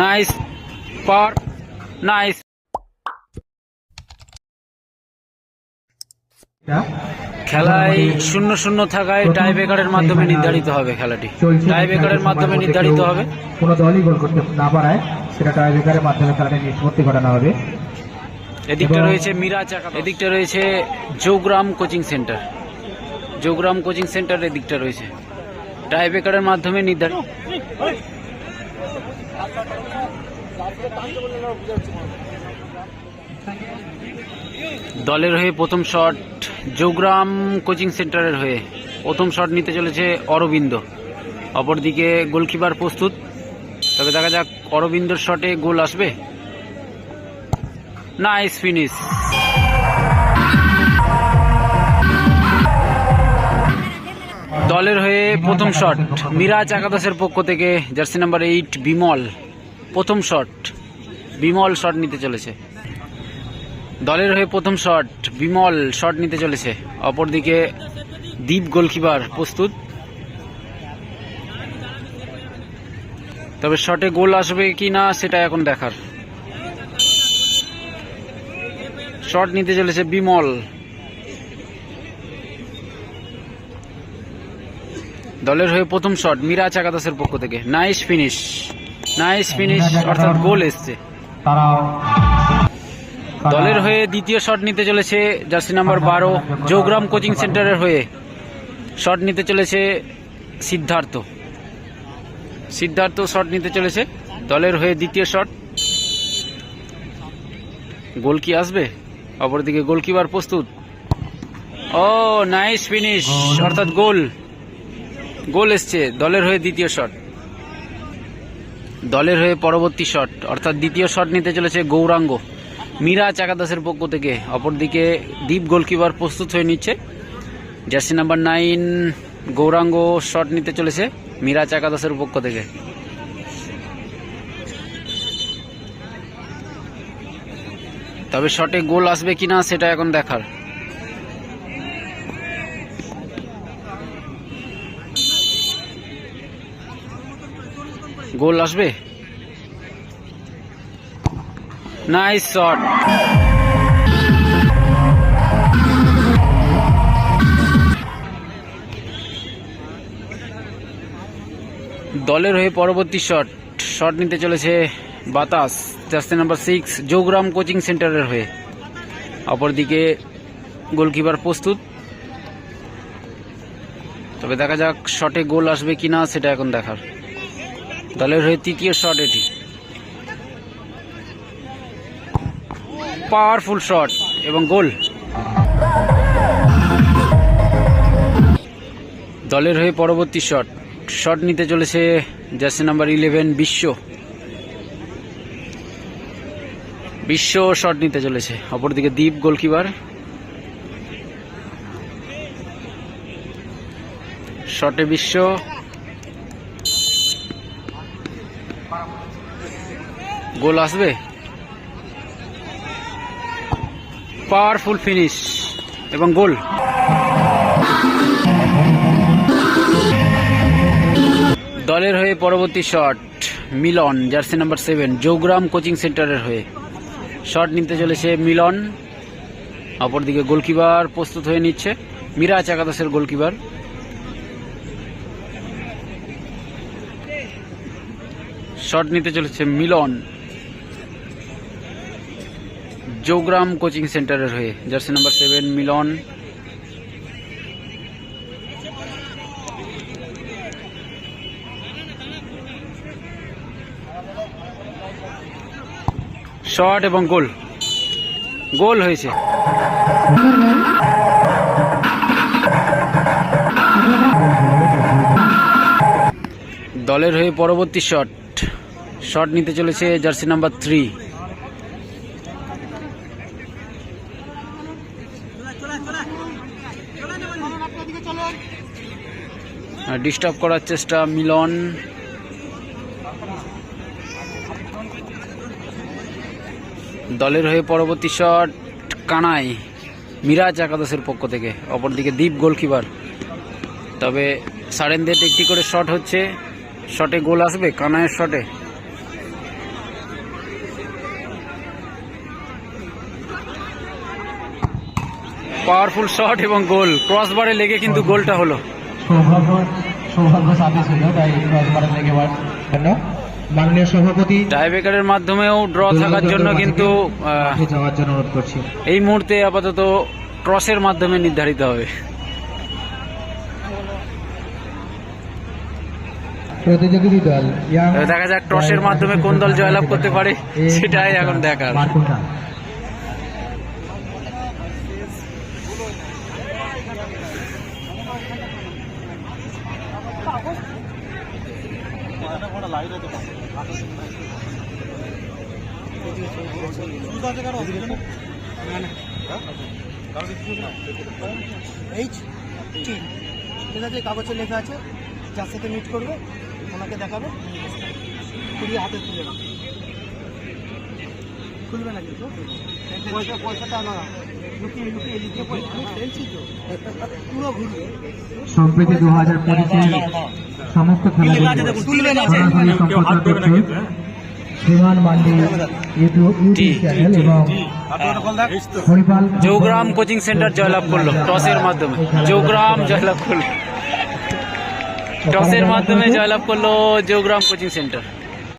Nice পার nice খেলায় শূন্য শূন্য থাকায় টাই ব্রেকারের মাধ্যমে নির্ধারিত হবে খেলাটি। টাই ব্রেকারের মাধ্যমে নির্ধারিত হবে। কোনো দলই গোল করতে না পারায় সেটা টাইব্রেকারের মাধ্যমে খেলাটা নিষ্পত্তি ঘটানো হবে। এদিকটা রয়েছে মীরা চাকা এদিকটা রয়েছে Jaugram coaching centre. Jaugram coaching centre এদিকটা রয়েছে। টাই ব্রেকারের মাধ্যমে নির্ধারিত দলের হয়ে প্রথম শট, জৌগ্রাম কোচিং সেন্টারের হয়ে প্রথম শট নিতে চলেছে অরবিন্দ। অপরদিকে গোলকিপার প্রস্তুত। তবে দেখা যাক অরবিন্দর শটে গোল আসবে। Nice finish. দলের হয়ে প্রথম শট। মিরাজ একাদশের পক্ষ থেকে জার্সি নাম্বার এইট বিমল প্রথম শট। বিমল শট নিতে চলেছে। দলের হয়ে প্রথম শট, বিমল শট নিতে চলেছে। অপরদিকে দীপ গোলকিপার প্রস্তুত। তবে শটে গোল আসবে কি না, সেটা এখন দেখার। শট নিতে চলেছে বিমল। দলের হয়ে প্রথম শট মিরাজ একাদশের পক্ষ থেকে। নাইস ফিনিশ নাইস ফিনিশ অর্থাৎ গোল এসছে। দলের হয়ে দ্বিতীয় শট নিতে চলেছে জার্সি নাম্বার বারো জৌগ্রাম কোচিং সেন্টারের হয়ে। শট নিতে চলেছে সিদ্ধার্থ। সিদ্ধার্থ শট নিতে চলেছে। দলের হয়ে দ্বিতীয় শট। গোল কি আসবে? অপরদিকে গোলকিপার প্রস্তুত। ও নাইস ফিনিশ অর্থাৎ গোল। গোল এসছে, দলের হয়ে দ্বিতীয় শট। দলের হয়ে পরবর্তী শট, অর্থাৎ দ্বিতীয় শট নিতে চলেছে গৌরাঙ্গ। মিরাজ একাদশের পক্ষ থেকে, অপরদিকে দীপ গোলকিপার প্রস্তুত হয়ে নিচ্ছে। Jersey number nine Gouranga shot নিতে চলেছে মিরাজ একাদশের পক্ষ থেকে। তবে শটে গোল আসবে কিনা সেটা এখন দেখার। গোল আসবে? নাইস শট দলের হয়ে পরবর্তী শট শট নিতে চলেছে বাতাস। Jersey number six Jaugram coaching সেন্টারের হয়ে। অপরদিকে গোলকিপার প্রস্তুত। তবে দেখা যাক শটে গোল আসবে কিনা, সেটা এখন দেখার। দলের হয়ে তৃতীয় শট এটি। পাওয়ারফুল শট এবং গোল। দলের হয়ে পরবর্তী শট শট নিতে চলেছে জার্সি নাম্বার ইলেভেন বিশ্ব। বিশ্ব শট নিতে চলেছে। অপরদিকে দ্বীপ গোলকিপার। শটে বিশ্ব। গোল আসবে। পাওয়ারফুল ফিনিশ এবং গোল। দলের হয়ে পরবর্তী shot Milan jersey number seven Jaugram coaching সেন্টারের হয়ে। শট নিতে চলেছে মিলন। অপরদিকে গোলকিপার প্রস্তুত হয়ে নিচ্ছে। মিরাজ একাদশের গোলকিপার শট নিতে চলেছে মিলন। জৌগ্রাম কোচিং সেন্টারের হয়ে। Jersey number seven Milan shot এবং গোল গোল হয়েছে। দলের হয়ে পরবর্তী শট শট নিতে চলেছে জার্সি নাম্বার থ্রি ডিস্টার্ব করার চেষ্টা মিলন। দলের হয়ে পরবর্তী শট কানাই। মিরাজ একাদশের পক্ষ থেকে। অপরদিকে দীপ গোলকিপার। তবে সারেনদের একটি করে শট হচ্ছে। শটে গোল আসবে কানায়ের শটে পাওয়ারফুল শট এবং গোল। ক্রসবারে লেগে কিন্তু গোলটা হলো। সৌভাগ্য সৌভাগ্য সাথে ছিল তাই লেগে জন্য মাননীয় সভাপতি টাইব্রেকারের মাধ্যমেও ড্র থাকার জন্য কিন্তু যাওয়ার জন্য অনুরোধ করছি। এই মুহূর্তে আপাতত ক্রসের মাধ্যমে নির্ধারিত হবে। প্রতিযোগী দল দেখা যাক টসের মাধ্যমে কোন দল জয়লাভ করতে পারে। সেটাই এখন দেখার। কাগজে লেখা আছে। যার সাথে মিট করবে, ওনাকে দেখাবে। খুলিয়ে হাতে তুলে। খুলবে না কিন্তু? পয়সা পয়সাটা না লুকিয়ে লুকিয়ে লিখে পয়সা আমি তো পুরো ঘুরবে সম্প্রীতি দু হাজার পঁচিশে সমস্ত খেলাগুলো তুলবে না সরাসরি সম্প্রচার করছে শ্রীমান মান্ডি ইউটিউব চ্যানেল এবং হরিপাল জৌগ্রাম কোচিং সেন্টার জয়লাভ করল টসের মাধ্যমে। জৌগ্রাম জয়লাভ করল। টসের মাধ্যমে জয়লাভ করল জৌগ্রাম কোচিং সেন্টার